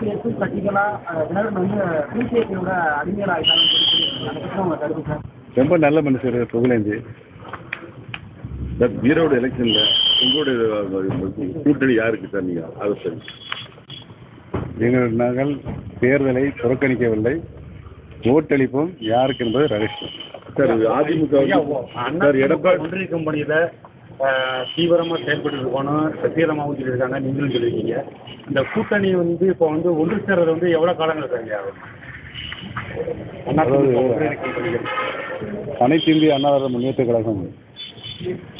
கட்சிகளா தினகரன் வந்து பிஜேபியோட அடிமையில் ரொம்ப நல்ல மனுஷர் புகழேந்தி சார் ஈரோடு எலெக்ஷன்ல உங்களுடைய கூட்டணி யாருக்கு சார் நீங்க? அதை சரி. எங்கள் நாங்கள் தேர்தலை புறக்கணிக்கவில்லை. ஓட்டளிப்போம் யாருக்கு என்பது ரகசியம். சார் அதிமுக சார் எடப்பாடி ஒன்றிய கம்பெனியில ஆஹ், தீவிரமா செயல்பட்டு இருக்கணும் சத்தியமாகவும் சொல்லியிருக்காங்க. நீங்களும் சொல்லியிருக்கீங்க. இந்த கூட்டணி வந்து இப்போ வந்து ஒன்று சேர்றது வந்து எவ்வளவு காலங்கள் ஆகும்? அனைத்து இந்திய அண்ணாதிராவிட முன்னேற்ற கழகம்.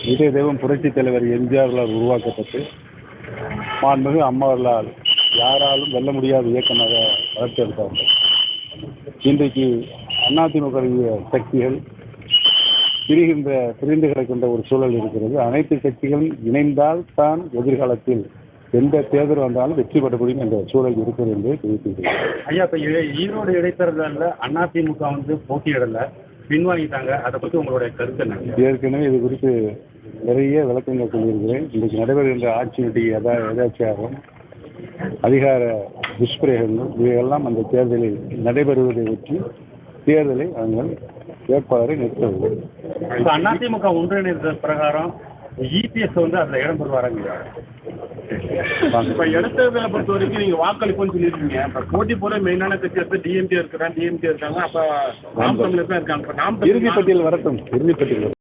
இதய தெய்வம் புரட்சித் தலைவர் எம்ஜிஆர்களால் உருவாக்கப்பட்டு மாண்புமிகு அம்மாவர்களால் யாராலும் வெல்ல முடியாத இயக்கமாக வளர்த்தெடுத்தார்கள் இன்றைக்கு அதிமுக சக்திகள் பிரிகின்ற பிரிந்து கிடக்கின்ற ஒரு சூழல் இருக்கிறது. அனைத்து கட்சிகளும் இணைந்தால் தான் எதிர்காலத்தில் எந்த தேர்தல் வந்தாலும் வெற்றி பெற முடியும் என்ற சூழல் இருக்கிறது என்று தெரிவித்துள்ளேன் ஐயா இப்போ ஈரோடு இடைத்தேர்தலில் அதிமுக வந்து போட்டியிடல பின்வாங்கிட்டாங்க. அதை பத்தி உங்களுடைய கருத்து என்ன? ஏற்கனவே இது குறித்து நிறைய விளக்கங்கள் சொல்லியிருக்கிறேன். இன்றைக்கு நடைபெறுகின்ற ஆட்சியினுடைய எதா எதாச்சியாகவும் அதிகார துஷ்பிரயோகங்கள் இவையெல்லாம் அந்த தேர்தலில் நடைபெறுவதை ஒட்டி தேர்தலை நாங்கள் வேட்பாளரை நிறுத்தவில்லை. இப்போ அதிமுக ஒன்றிணைந்த பிரகாரம் இபிஎஸ் வந்து அதில் இடம் பெறுவாராங்க. இப்ப இடைத்தேர்தலை பொறுத்த வரைக்கும் நீங்க வாக்களிப்புன்னு சொல்லியிருக்கீங்க. இப்ப போட்டி போற மெயினான கட்சி வந்து டிஎம்கே இருக்கிறாங்க டிஎம்கே இருக்காங்க அப்ப நாம் தமிழர் தான் இருக்காங்க. இப்ப நாம் இறுதிப்பட்டியல் வரட்டும். இறுதிப்பட்டியல்